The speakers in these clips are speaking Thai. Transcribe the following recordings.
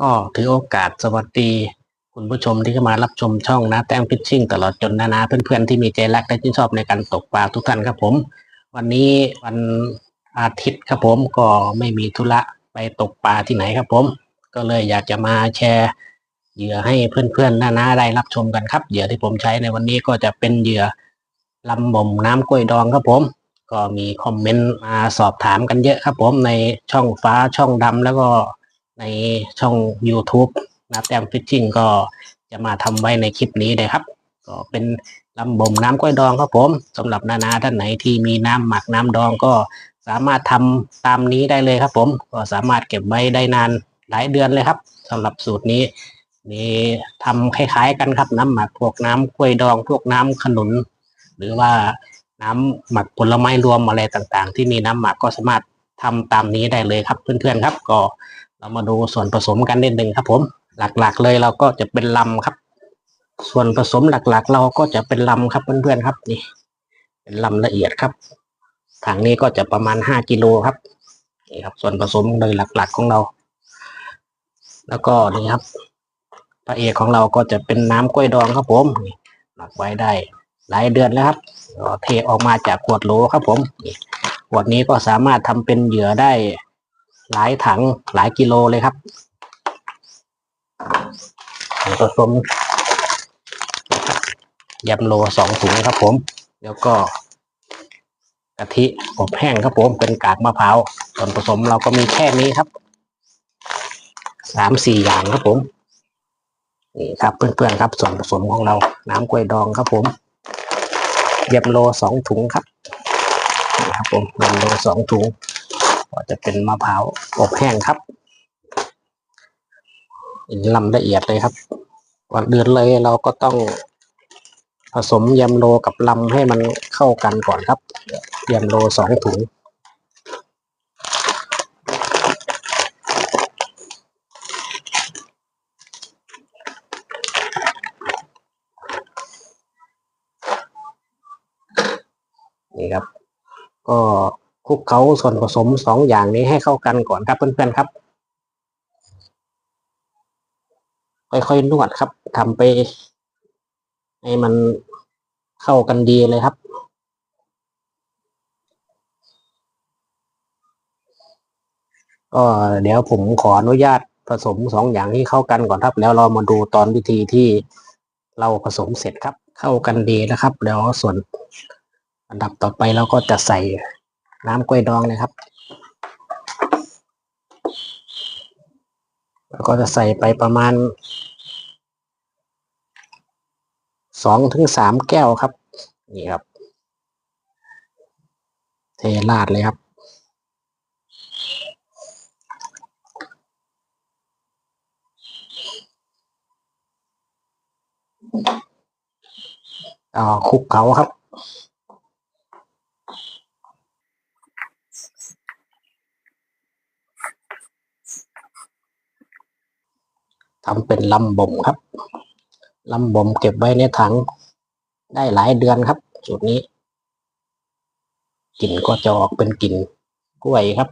ก็ถือโอกาสสวัสดี คุณผู้ชมที่เข้ามารับชมช่องนะแต้มฟิชชิ่งตลอดจนนะนะเพื่อนๆที่มีใจรักและชื่นชอบในการตกปลาทุกท่านครับผม วันนี้วันอาทิตย์ครับผมก็ไม่มีธุระไปตกปลาที่ไหนครับผม ก็เลยอยากจะมาแชร์เหยื่อให้เพื่อนๆน้าๆได้รับชมกันครับเหยื่อที่ผมใช้ในวันนี้ก็จะเป็นเหยื่อลำบ่มน้ำกล้วยดองครับผม ก็มีคอมเมนต์มาสอบถามกันเยอะครับผมในช่องฟ้าช่องดำแล้วก็ ในช่อง YouTube นะแต้มฟิชชิ่งก็จะมาทำไว้ในคลิปนี้เลยครับ ก็เป็นลำบ่มน้ำกล้วยดองครับผมสำหรับนานาท่านไหนที่มีน้ำหมักน้ำดองก็สามารถทำตามนี้ได้เลยครับ ผม ก็สามารถเก็บไว้ได้นานหลายเดือนเลยครับสำหรับสูตรนี้นี่ทำคล้าย ๆ กันครับน้ำหมักพวกน้ำกล้วยดอง พวกน้ำขนุน หรือว่าน้ำหมักผลไม้รวมอะไรต่างๆ ที่มีน้ำหมักก็สามารถทำตามนี้ได้เลยครับเพื่อนๆครับ ก็ เรามาดูส่วนผสมกันนิดนึงครับ ผม หลักๆเลยเราก็จะเป็นลำครับ ส่วนผสมหลักๆ เราก็จะเป็นลำครับเพื่อนๆครับนี่ เป็นลำละเอียดครับถังนี้ก็จะประมาณห้ากิโลครับนี่ครับ ส่วนผสมโดยหลักๆของเรา แล้วก็นี่ครับพระเอกของเราก็จะเป็นน้ำกล้วยดองครับ ผมหมักไว้ได้หลายเดือนแล้วครับเทออกมาจากขวดโหลครับ ผมขวดนี้ก็สามารถทำเป็นเหยื่อได้ หลายถังหลายกิโลเลยครับผสมยำโลสองถุงครับผม แล้วก็กะทิอบแห้งครับผมเป็นกากมะพร้าวส่วนผสมเราก็มีแค่นี้ครับสามสี่อย่างครับผมนี่ครับเพื่อนๆครับ ส่วนผสมของเรา น้ำกล้วยดองครับผมยำโลสองถุงครับนี่ครับผมยำโลสองถุง ก็จะเป็นมะพร้าวอบแห้งครับลำละเอียดเลยครับก่อนเดือนเลยเราก็ต้องผสมยำโลกับลำให้มันเข้ากันก่อนครับยำโลสองถุงนี่ครับ ก็ คลุกเคล้าส่วนผสมสองอย่างนี้ให้เข้ากันก่อนครับเพื่อนๆครับ ค่อยๆนวดครับทำไป ให้มันเข้ากันดีเลยครับก็เดี๋ยวผมขออนุญาตผสมสองอย่างที่เข้ากันก่อนครับ แล้วเรามาดูตอนวิธีที่เราผสมเสร็จครับ เข้ากันดีนะครับ แล้วส่วนอันดับต่อไปเราก็จะใส่ น้ำกล้วยดองเลยครับ แล้วก็จะใส่ไปประมาณสองถึงสามแก้วครับ นี่ครับ เทราดเลยครับอ่าคลุกเขาครับ ทำเป็นลำบ่มครับลำบ่มเก็บไว้ในถังได้หลายเดือนครับสูตรนี้กลิ่นก็จะออกเป็นกลิ่นกล้วยครับ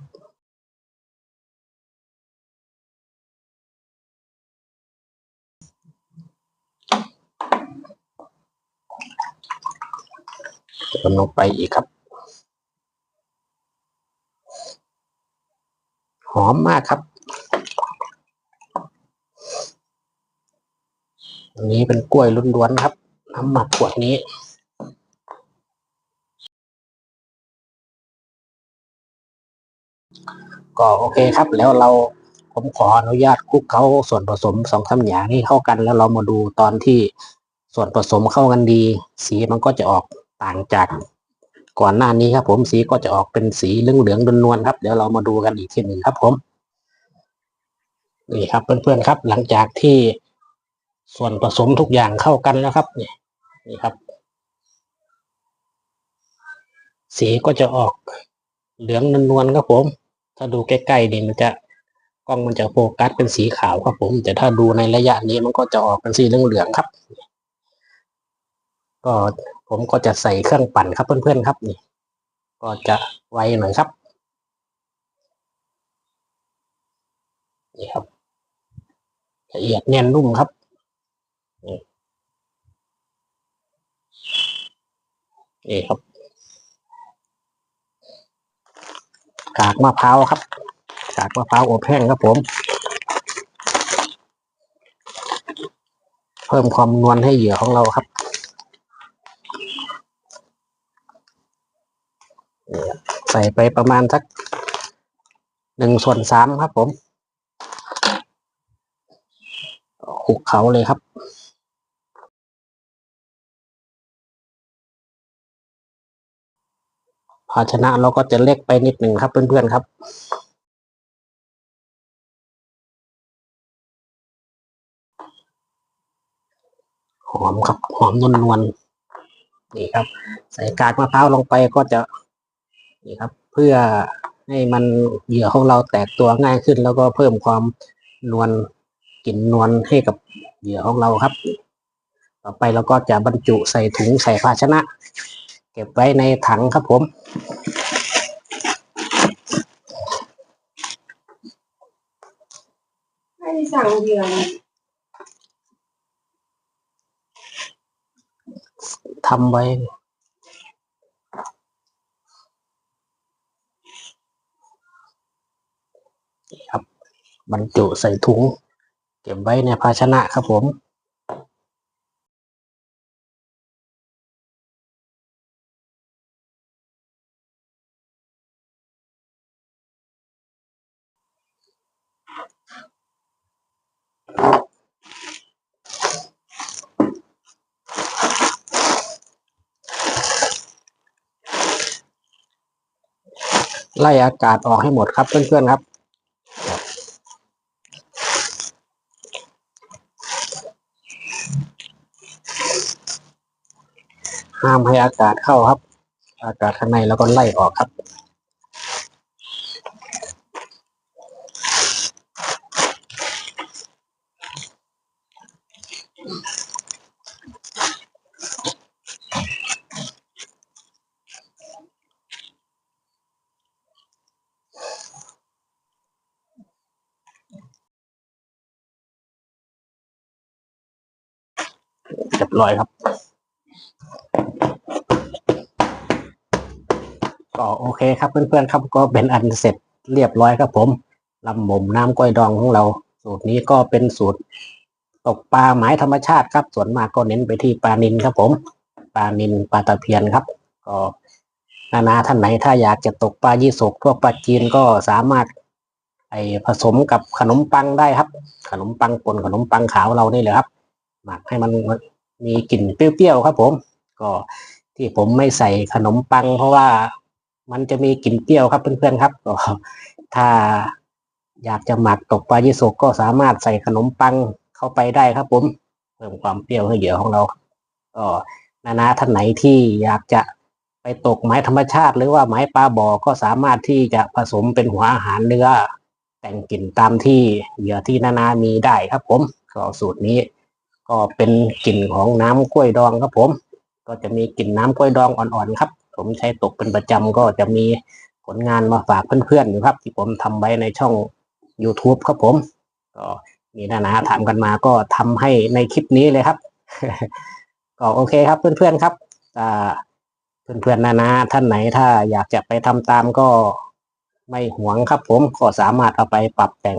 เติมลงไปอีกครับ หอมมากครับ อันนี้เป็นกล้วยล้วนๆครับ น้ำหมักขวดนี้ก็โอเคครับ แล้วเราผมขออนุญาตคลุกเขาส่วนผสมสองสามอย่างนี้เข้ากัน แล้วเรามาดูตอนที่ส่วนผสมเข้ากันดี สีมันก็จะออกต่างจาก ก่อนหน้านี้ครับ ผมสีก็จะออกเป็นสีเหลืองๆนวลๆครับ เดี๋ยวเรามาดูกันอีกทีหนึ่งครับ ผมนี่ครับเพื่อนๆครับ หลังจากที่ ส่วนผสมทุกอย่างเข้ากันแล้วครับนี่นี่ครับ สีก็จะออกเหลืองนวลๆครับผม ถ้าดูใกล้ๆนี่มันจะกล้องมันจะโฟกัสเป็นสีขาวครับผม แต่ถ้าดูในระยะนี้มันก็จะออกเป็นสีเหลืองๆครับ ก็ผมก็จะใส่เครื่องปั่นครับเพื่อนๆครับนี่ ก็จะไวหน่อยครับนี่ครับละเอียดแน่นนุ่มครับ นี่นี่ครับ กากมะพร้าวครับ กากมะพร้าวอบแห้งครับผม เพิ่มความนวลให้เหยื่อของเราครับใส่ไปประมาณสักหนึ่งส่วนสามครับผมคลุกเขาเลยครับ ภาชนะเราก็จะเล็กไปนิดหนึ่งครับ เพื่อนๆครับหอมครับหอมนวลนวลนี่ครับ ใส่กากมะพร้าวลงไปก็จะนี่ครับ เพื่อให้มันเหยื่อของเราแตกตัวง่ายขึ้น แล้วก็เพิ่มความนวลกลิ่นนวลให้กับเหยื่อของเราครับ ต่อไปเราก็จะบรรจุใส่ถุงใส่ภาชนะ เก็บไว้ในถังครับผมให้สั่งเหยื่อนทำไว้ครับบรรจุใส่ถุง เก็บไว้ในภาชนะครับผม ไล่อากาศออกให้หมดครับเพื่อนๆครับ ห้ามให้อากาศเข้าครับ อากาศข้างในแล้วก็ไล่ออกครับ เรียบร้อยครับ ก็โอเคครับเพื่อนๆครับก็เป็นอันเสร็จเรียบร้อยครับผมลำหม่มน้ำกล้วยดองของเรา สูตรนี้ก็เป็นสูตรตกปลาหมายธรรมชาติครับ ส่วนมากก็เน้นไปที่ปลานินครับผม ปลานินปลาตะเพียนครับ ก็นานาท่านไหนถ้าอยากจะตกปลายี่สกพวกปลาจีนก็สามารถไอผสมกับขนมปังได้ครับ ขนมปังป่นขนมปังขาวเรานี่แหละครับ หมักให้มัน มีกลิ่นเปรี้ยวๆครับผม ก็ที่ผมไม่ใส่ขนมปัง เพราะว่ามันจะมีกลิ่นเปรี้ยวครับเพื่อนๆครับก็ถ้าอยากจะหมักตกปลายิโซกก็สามารถใส่ขนมปังเข้าไปได้ครับผมเพิ่มความเปรี้ยวให้เหยื่อของเราก็นานาท่านไหนที่อยากจะไปตกไม้ธรรมชาติ หรือว่าไม้ปลาบ่อก็สามารถที่จะผสมเป็นหัวอาหารเนื้อแต่งกลิ่นตามที่เหยื่อที่นานามีได้ครับผมก็สูตรนี้ ก็เป็นกลิ่นของน้ำกล้วยดองครับผม ก็จะมีกลิ่นน้ำกล้วยดองอ่อนๆครับ ผมใช้ตกเป็นประจำก็จะมีผลงานมาฝากเพื่อนๆอยู่ครับ ที่ผมทำไว้ในช่อง YouTube ครับผม ก็มีนานาถามกันมาก็ทำให้ในคลิปนี้เลยครับ ก็โอเคครับเพื่อนๆครับอ่าเพื่อนๆนานาท่านไหนถ้าอยากจะไปทำตามก็ไม่หวงครับผมก็สามารถเอาไปปรับแต่ง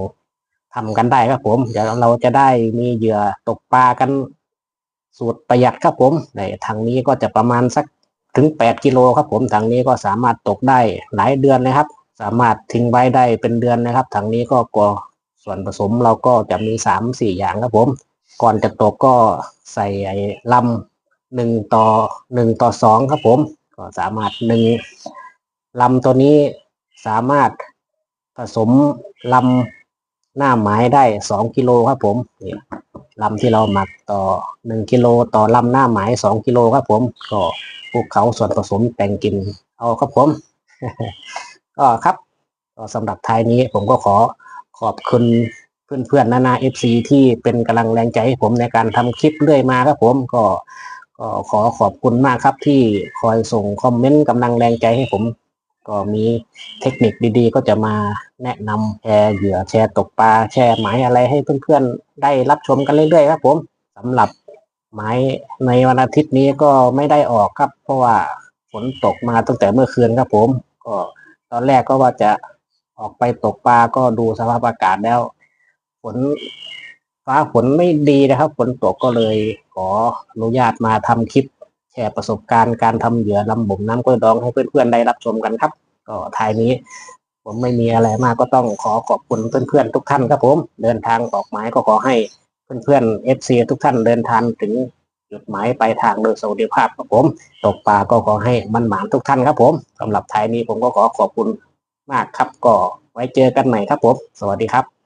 ทำกันได้ครับผมเดี๋ยวเราจะได้มีเหยื่อตกปลากันสูตรประหยัดครับผมในทางนี้ก็จะประมาณสักถึง 8 กิโลครับผมทางนี้ก็สามารถตกได้หลายเดือนเลยครับ สามารถทิ้งไว้ได้เป็นเดือนนะครับทางนี้ก็กลัวส่วนผสมเราก็จะมี 3 4 อย่างครับผม ก่อนจะตกก็ใส่ไอ้ลำหนึ่งต่อหนึ่งต่อสองครับผม ก็สามารถหนึ่งลำตัวนี้สามารถผสมลำ หน้าไม้ได้สองกิโลครับผมนี่ลำที่เราหมักต่อหนึ่งกิโลต่อลำหน้าไม้สองกิโลครับผม ก็คลุกเขาส่วนผสมแต่งกินเอาครับผม ก็ครับสำหรับท้ายนี้ผมก็ขอขอบคุณเพื่อนๆนานาเอฟซีที่เป็นกำลังแรงใจให้ผมในการทำคลิปเรื่อยมาครับผมก็ก็ขอขอบคุณมากครับที่คอยส่งคอมเมนต์กำลังแรงใจให้ผม ก็มีเทคนิคดีๆ ก็จะมาแนะนำแชร์เหยื่อแชร์ตกปลาแชร์หมายอะไรให้เพื่อนๆได้รับชมกันเรื่อยๆครับผมสำหรับหมายในวันอาทิตย์นี้ก็ไม่ได้ออกครับ เพราะว่าฝนตกมาตั้งแต่เมื่อคืนครับผม ก็ตอนแรกก็ว่าจะออกไปตกปลาก็ดูสภาพอากาศแล้วฝนฟ้าฝนไม่ดีนะครับฝนตกก็เลยขออนุญาตมาทำคลิป ชร์ประสบการณ์การทำเหยื่อลำบ่มน้ำกล้วยดองให้เพื่อนๆได้รับชมกันครับ ก็ท้ายนี้ ผมไม่มีอะไรมากก็ต้องขอขอบคุณเพื่อนๆทุกท่านครับผมเดินทางออกหมายก็ขอให้เพื่อนๆ FC ทุกท่านเดินทางถึงจุดหมายปลายทางโดยสวัสดิภาพครับผมตกปลาก็ขอให้มันหมานทุกท่านครับผมสำหรับท้ายนี้ผมก็ขอขอบคุณมากครับก็ไว้เจอกันใหม่ครับผม สวัสดีครับ